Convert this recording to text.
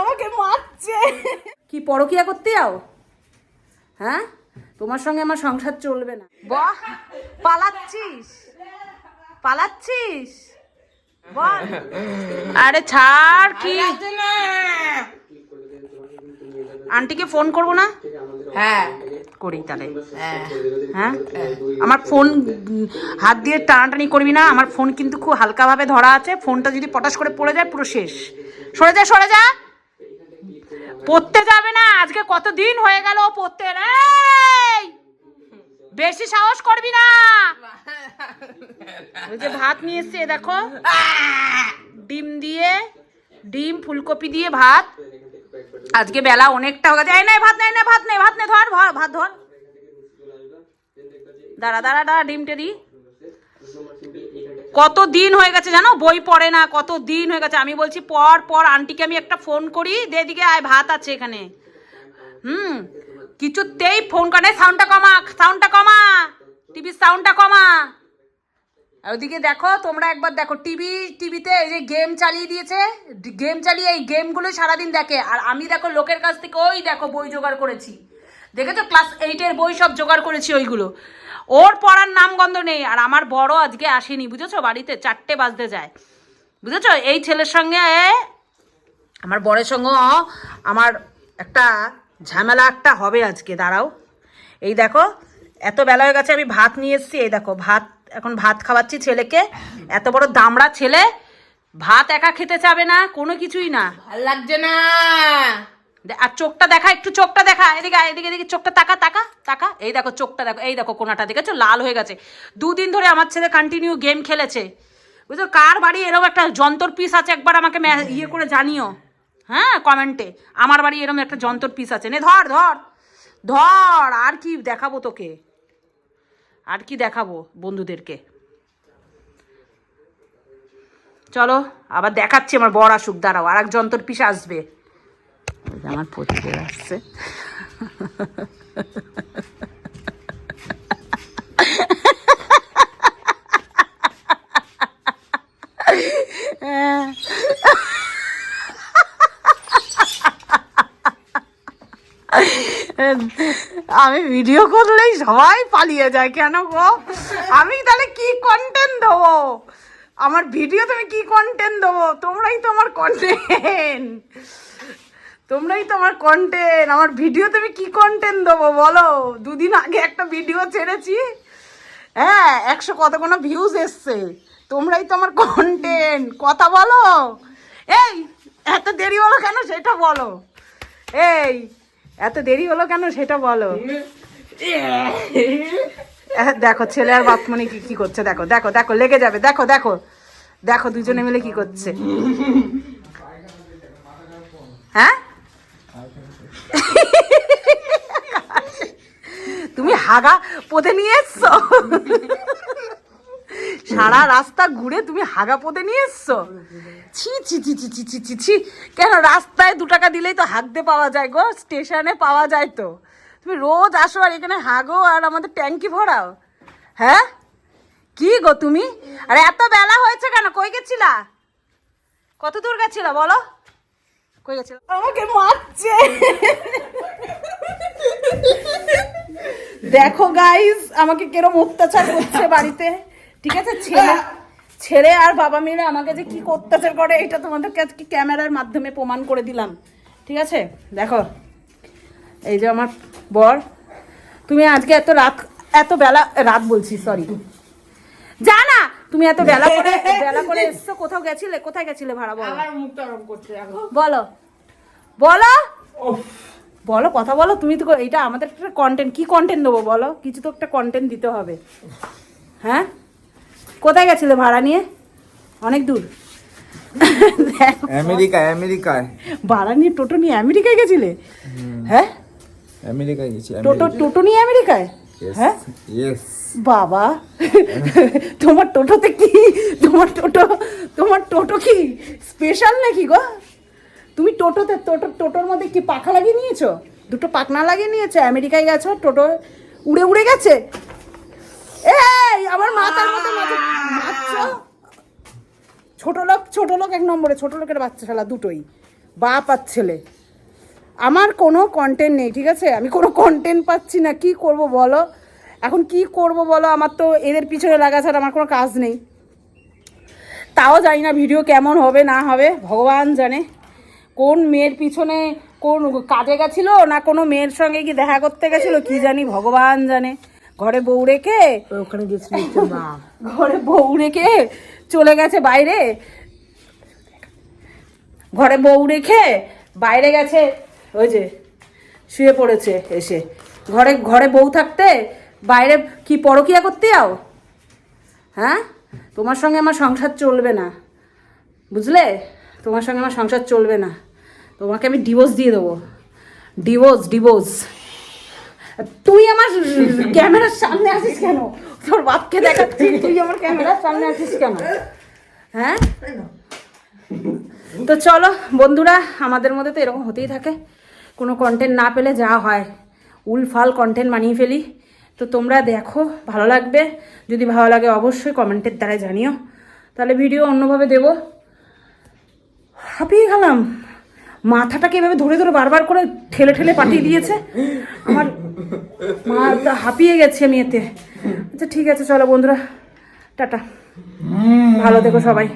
আমাকে মারছে। কি পরকিয়া করতে যাও? হ্যাঁ? তোমার সঙ্গে আমার সংসার চলবে না। বাহ পালাচ্ছিস? পালাচ্ছিস? বল আরে ছাড় কি? আন্টিকে ফোন করব না? হ্যাঁ। করি তাহলে। হ্যাঁ। হ্যাঁ? আমার ফোন হাত দিয়ে টানাটানি করবি না? আমার ফোন কিন্তু খুব হালকাভাবে ধরা আছে। ফোনটা যদি পটাশ করে পড়ে যায় পুরো শেষ। সরে যা সরে যা। পড়তে যাবে না, আজকে কত দিন হয়ে গেল পড়তে! বেশি সাহস করবি না। ওই যে ভাত নিয়ে এসছে দেখো। ডিম দিয়ে, ডিম, ফুলকপি দিয়ে ভাত। আজকে বেলা অনেকটা হয়ে গেছে। এই নে, ভাত নেই না, ভাত নেই ভাত নেই ধর, ভাত ধর। দাঁড়া দাঁড়া দাঁড়া, ডিমটা দি। কত দিন হয়ে গেছে জানো? বই পড়ে না কত দিন হয়ে গেছে? আমি বলছি, পর পর আন্টিকে আমি একটা ফোন করি দে দিকে আয়, ভাত আছে এখানে। হুম, কিছুতেই ফোন করে সাউন্ডটা কমা সাউন্ডটা কমা টিভির সাউন্ডটা কমা। আর ওদিকে দেখো, তোমরা একবার দেখো টিভি টিভিতে এই যে গেম চালিয়ে দিয়েছে গেম চালিয়ে এই গেমগুলো সারাদিন দেখে। আর আমি দেখো, লোকের কাছ থেকে ওই দেখো বই জোগাড় করেছি। দেখেছ? ক্লাস এইটের বই সব জোগাড় করেছি ওইগুলো। ওর পড়ার নামগন্ধ নেই, আর আমার বড় আজকে আসেনি, বুঝেছ? বাড়িতে চারটে বাজতে যায়। বুঝেছ? এই ছেলের সঙ্গে আমার বরের সঙ্গে আমার একটা ঝামেলা একটা হবে আজকে, দাঁড়াও। এই দেখো, এত বেলা হয়ে গেছে, আমি ভাত নিয়ে এসেছি, এই দেখো, ভাত, এখন ভাত খাওয়াচ্ছি ছেলেকে। এত বড় দামড়া ছেলে, ভাত একা খেতে চাবে না, কোনো কিছুই না। ভালো লাগছে না। আর চোখটা দেখা একটু চোখটা দেখা এদিকে এদিকে এদিকে চোখটা তাকা তাকা তাকা। এই দেখো চোখটা দেখো এই দেখো কোনাটা দেখেছ? লাল হয়ে গেছে। দুদিন ধরে আমার ছেলে কন্টিনিউ গেম খেলেছে। বুঝছ? কার বাড়ি এরকম একটা যন্তর পিস আছে? একবার আমাকে ইয়ে করে জানিও। হ্যাঁ কমেন্টে আমার বাড়ি এরকম একটা যন্তর পিস আছে। নে ধর ধর ধর আর কি দেখাবো তোকে? আর কি দেখাবো বন্ধুদেরকে? চলো আবার দেখাচ্ছি আমার বর আসুক দাঁড়াও আর এক যন্তর পিস আসবে। যে আমার প্রতিবেদ আসছে। আমি ভিডিও করলেই সবাই পালিয়ে যায়, কেন গো? আমি তাহলে কি কন্টেন্ট দেবো? আমার ভিডিও তুমি কি কন্টেন্ট দেবো? তোমরাই তো আমার কন্টেন্ট তোমরাই তো আমার কন্টেন্ট আমার ভিডিও তুমি কি কন্টেন্ট দেবো বলো? দুদিন আগে একটা ভিডিও ছেড়েছি। হ্যাঁ একশো কত কোনো ভিউজ এসছে। তোমরাই তো আমার কন্টেন্ট কথা বলো। এই, এত দেরি হলো কেন সেটা বলো। এই, এত দেরি হলো কেন সেটা বলো। দেখো, ছেলে আর বাপমনি কি কি করছে? দেখো দেখো দেখো, লেগে যাবে। দেখো দেখো দেখো, দুজনে মিলে কি করছে হ্যাঁ হাগা পোতে নিয়ে এসছো? সারা রাস্তা ঘুরে তুমি হাগা পোতে নিয়ে এসছো? ছি ছি ছি ছি ছি ছি ছি ছি। কেন রাস্তায় দু টাকা দিলেই তো হাগতে পাওয়া যায় গো, স্টেশনে পাওয়া যায় তো। তুমি রোজ আসো আর এখানে হাগো আর আমাদের ট্যাঙ্কি ভরাও। হ্যাঁ? কি গো তুমি? আর এত বেলা হয়েছে কেন? কই গেছিলা? কত দূর গেছিলা বলো? কই গেছিলা? আমাকে মারছে। দেখো গাইস আমাকে কেরম অত্যাচার করছে বাড়িতে। ঠিক আছে ছেলে ছেলে আর বাবা মিলে আমাকে যে কি অত্যাচার করে এটা তোমাদেরকে আজকে ক্যামেরার মাধ্যমে প্রমাণ করে দিলাম। ঠিক আছে? দেখো এই যে আমার বর। তুমি আজকে এত রাত এত বেলা রাত বলছি সরি যা না তুমি এত বেলা করে বেলা করে এসছো কোথাও গেছিলে? কোথায় গেছিলে ভাড়া বলো? বলো। বলো। বলো কথা বলো তুমি তো এটা আমাদের একটা কন্টেন্ট কি কন্টেন্ট দেবো বলো? কিছু তো একটা কন্টেন্ট দিতে হবে। হ্যাঁ? কোথায় গেছিলে ভাড়া নিয়ে? অনেক দূর। আমেরিকায় আমেরিকায়। ভাড়া নিয়ে টোটো নিয়ে আমেরিকায় গেছিলে? হ্যাঁ? আমেরিকায় গেছি টোটো টোটো নিয়ে আমেরিকায়? হ্যাঁ? বাবা। তোমার টোটোতে কি তোমার টোটো তোমার টোটো কি স্পেশাল নাকি গো? তুমি টোটোতে, টোটো, টোটোর মধ্যে কি পাখা লাগিয়ে নিয়েছো? দুটো পাখনা লাগিয়ে নিয়েছো? আমেরিকায় গেছো, টোটো উড়ে উড়ে গেছে? এই, আমার মাথার মতো মাথা ছোট লোক ছোট লোক এক নম্বরে, ছোট লোকের বাচ্চা শালা দুটোই, বাপ আর ছেলে। আমার কোনো কন্টেন্ট নেই, ঠিক আছে? আমি কোনো কন্টেন্ট পাচ্ছি না, কি করব বলো? এখন কি করব বলো? আমার তো এদের পিছনে লাগা ছাড়া আমার কোনো কাজ নেই। তাও জানি না ভিডিও কেমন হবে, না হবে, ভগবান জানে। কোন মেয়ের পিছনে কোন কাজে গেছিল না কোনো মেয়ের সঙ্গে কি দেখা করতে গেছিল? কি জানি ভগবান জানে। ঘরে বউ রেখে ওখানে গেছিল ঘরে বউ রেখে চলে গেছে বাইরে। ঘরে বউ রেখে বাইরে গেছে ওই যে শুয়ে পড়েছে এসে। ঘরে ঘরে বউ থাকতে বাইরে কি পরকিয়া করতে যাও? হ্যাঁ? তোমার সঙ্গে আমার সংসার চলবে না। বুঝলে? তোমার সঙ্গে আমার সংসার চলবে না। তোমাকে আমি ডিভোর্স দিয়ে দেবো। ডিভোর্স ডিভোর্স তুই আমার ক্যামেরার সামনে আছিস কেন? তোর বাপকে দেখাচ্ছি, তুই আমার ক্যামেরার সামনে আছিস কেন? হ্যাঁ? তো চলো, বন্ধুরা, আমাদের মধ্যে তো এরকম হতেই থাকে। কোনো কন্টেন্ট না পেলে যা হয় উলফাল কন্টেন্ট বানিয়ে ফেলি। তো তোমরা দেখো, ভালো লাগবে। যদি ভালো লাগে অবশ্যই কমেন্টের দ্বারা জানিও। তাহলে ভিডিও অন্যভাবে দেবো। হাঁপিয়ে গেলাম। মাথাটাকে এভাবে ধরে ধরে বারবার করে ঠেলে ঠেলে পাঠিয়ে দিয়েছে। আমার মা হাঁপিয়ে গেছে আমি এতে। আচ্ছা ঠিক আছে, চলো বন্ধুরা। টাটা। ভালো থেকো সবাই।